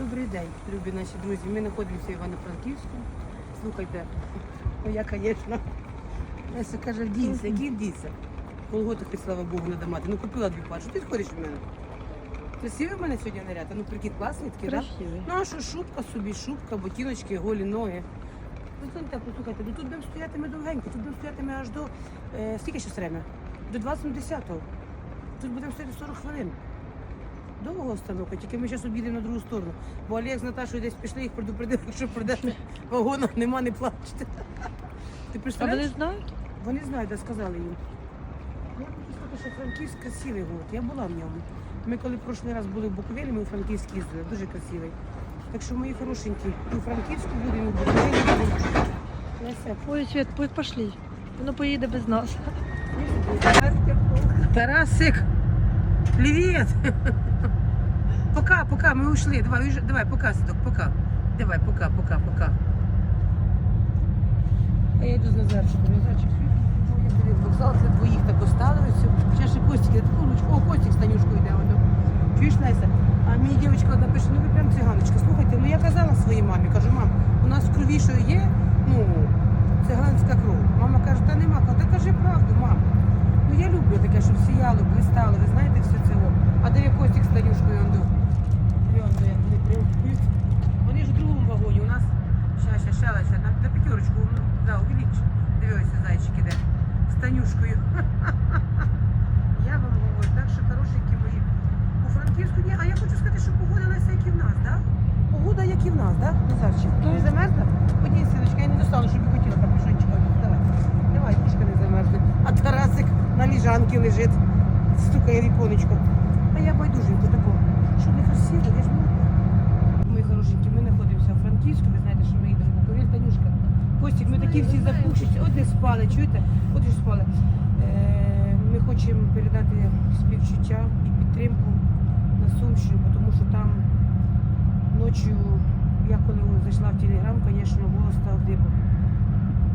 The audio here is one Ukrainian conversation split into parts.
Добрий день, любі наші друзі. Ми знаходимося в Івано-Франківську. Слухайте, ну я, звісно, Леся каже, вдійся, який вдійся. Колготики, слава Богу, не мати. Ну купила дві пари. Що ти ходиш в мене? Красивий в мене сьогодні наряд? А Ну прикид класний такий, так? Красивий. Ну а що, шубка собі, шубка, ботиночки, голі ноги. Ну, це не так, послухайте, ну тут будемо стояти ми довгенько, тут будемо стояти ми аж до. Е, скільки ще время? До 20.10. Тут будемо стояти 40 хвилин. Довго остановка, тільки ми зараз об'їдемо на другу сторону. Бо Олег з Наташою десь пішли, їх предупредили, якщо прийдете в вагонах, нема, не плачте. Ти А вони представляєш? знають? Вони знають, де сказали їм. Я хочу сказати, що Франківськ красивий город. Я була в ньому. Ми коли прошлий раз були в Буковелі, ми у Франківськ їздили, дуже красивий. Так що мої хорошенькі, і у Франківську будемо, і в Буковелі будемо. Леся, Ой, Свет, пой- пошли. Воно поїде без нас. Тарасик, привет! Пока, пока, мы ушли. Давай, уезжай. давай, пока, Садок, пока. Давай, пока, пока, пока. А я йду з Назарчиком. Назарчик, я вокзал це двоїх так оставили. Все. Ще ще Костик, я таку ручку. О, Костик з Танюшкою йде. Чуєш, Леся? А мені дівчинка одна пише, ну ви прям циганочка. Слухайте, ну я казала своїй мамі, кажу, мам, у нас в крові що є, ну, циганська кров. Мама каже, та нема. Кажу, Та кажи правду, мам. Ну я люблю таке, щоб сіяло, блистало, ви знаєте все це. о. А де я Костік з Танюшкою он до? Льонду, як вони приймуть. Вони ж у другому вагоні. У нас ща, ща, ще лише на, на п'ятерочку, ну, да, увелич. Дивися, зайчик іде. З Танюшкою. Я вам говорю, так що хорошенькі мої. У Франківську ні, а я хочу сказати, що погода Леся, як і в нас, так? Погода, як і в нас, так? Назарчик? Ти не замерзла? Одінь, синочка, я не достану, щоб не хотіла капюшончика. Давай. Давай, трішки не замерзне. А Тарасик на ліжанці лежить, стукає віконечко. А я байдуженько тако. Що не красиво, я ж можу. Мої хорошенькі, ми знаходимося у Франківську, ви знаєте, що ми їдемо в Буковель, Танюшка. Костік, ми такі всі запушені, от не спали, чуєте? От і спали. Е, ми хочемо передати співчуття і підтримку на Сумщину, тому що там ночі, я коли зайшла в телеграм, звісно, голос став дибом.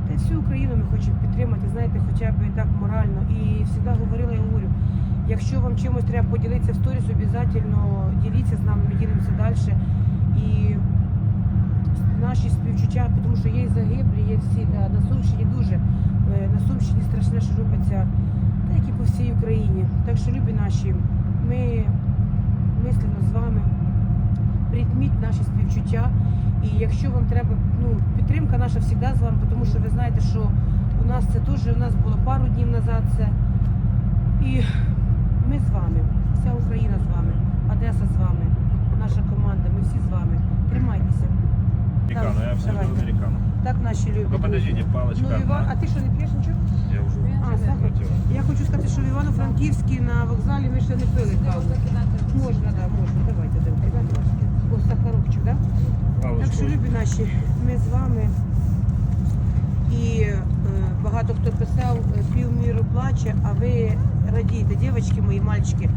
Та всю Україну ми хочемо підтримати, знаєте, хоча б і так морально. І завжди говорила і говорю, якщо вам чимось треба поділитися в сторіс, обов'язково діліться з нами, ми ділимося далі. І наші співчуття, тому що є загиблі, є всі. Да. На Сумщині дуже. е, На Сумщині страшне, що робиться, та як і по всій Україні. Так що, любі наші, ми мислимо прийміть наші співчуття. І якщо вам треба, ну, підтримка наша завжди з вами, тому що ви знаєте, що у нас це теж у нас було пару днів назад це. І ми з вами, вся Україна з вами, Одеса з вами, наша команда, ми всі з вами. Тримайтеся. Американо, я все американо. Так наші любі. Ну подождите, палочка. Ну, Іван, а ти що не п'єш нічого? Я уже А, сахар. Я хочу сказати, що в Івано-Франківській на вокзалі ми ще не пили каву. Можна, так, можна. Давайте, давайте. О, сахарочок, так? Так що, любі наші, ми з вами. І е, багато хто писав, півміру плаче, а ви радієте, дівчатки мої, мальчики.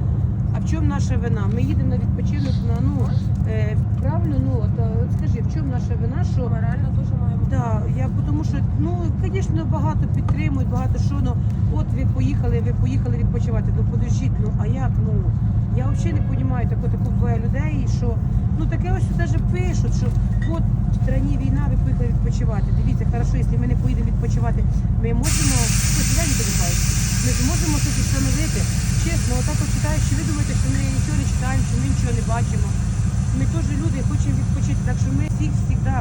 А в чому наша вина? Ми їдемо на відпочинок на ну е, правильно, ну от, е, скажи, в чому наша вина, що Морально теж маємо. Да, я тому що ну звісно багато підтримують, багато що ну от ви поїхали, ви поїхали відпочивати. Ну подождіть, ну а як? Ну я взагалі не розумію таку таку буває людей, що ну таке ось навіть пишуть, що от в країні війна, ви поїхали відпочивати. Дивіться, хорошо, якщо ми не поїдемо відпочивати, ми можемо ось я не ми зможемо щось встановити. Чесно, отак от читаю, що ви думаєте, що ми нічого не читаємо, що ми нічого не бачимо. Ми теж люди хочемо відпочити, так що ми всіх завжди,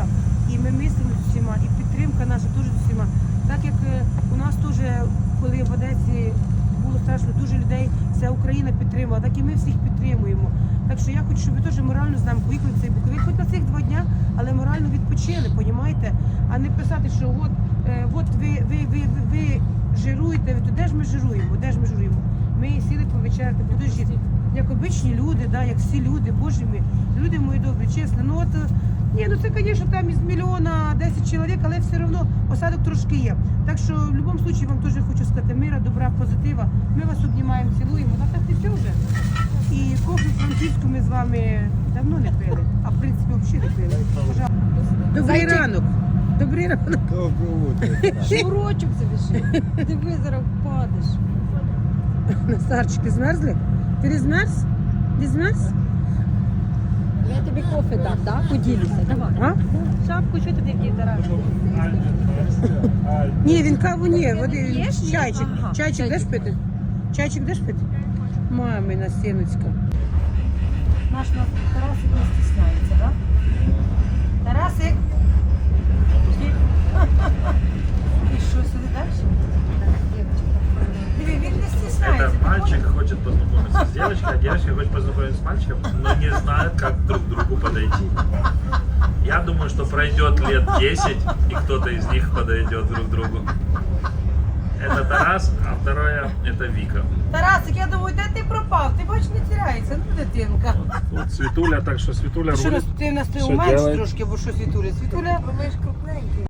і ми мислимо з усіма, і підтримка наша теж з усіма. Так як е, у нас теж, коли в Одесі було страшно, дуже людей вся Україна підтримала, так і ми всіх підтримуємо. Так що я хочу, щоб ви теж морально з нами поїхали цей Буковель, хоч на цих два дня, але морально відпочили, понімаєте? А не писати, що от, е, от ви, ви, ви, ви, ви жируєте, то де ж ми жируємо? Де ж ми жируємо? Ми сіли повечеряти, подождіть, як обичні люди, да, як всі люди, боже мій, люди мої добрі, чесно. Ну от ні, ну це, звісно, там із мільйона 10 чоловік, але все одно осадок трошки є. Так що в будь-якому випадку вам теж хочу сказати мира, добра, позитива. Ми вас обнімаємо, цілуємо. Ну так і все вже. І кофе франківську ми з вами давно не пили, а в принципі взагалі не пили. Пожалуйста. Добрий Зайчик. ранок. Добрий ранок. Доброе утро. Шнурочок завіши. Диви, зараз впадеш. Назарчик, ти змерзли? Ти не змерз? Не змерз? Я тебе тобі кофе дам, да? Поділися, давай. А? Шапку, що тобі вдіти, Тарас? Ні, він каву ні, води, П'єш? Ні? чайчик. Ага, Чайчик чайчик. деш пити? Чайчик деш пити? Мамина синочка. Наш нас Тарасик не стісняється, так? Да? девочка хочет познакомиться с мальчиком, но не знает, как друг к другу подойти. Я думаю, что пройдет лет 10, и кто-то из них подойдет друг к другу. Это Тарас, а второе это Вика. Тарасик, я думаю, де ти пропав? Ти бач, не тіряється, ну дитинка. Тут Светуля, так что Светуля Що рулит. нас ти нас ти Що уменш делать? трошки, бо що світуля? Світуля, Ми ж крупненькі.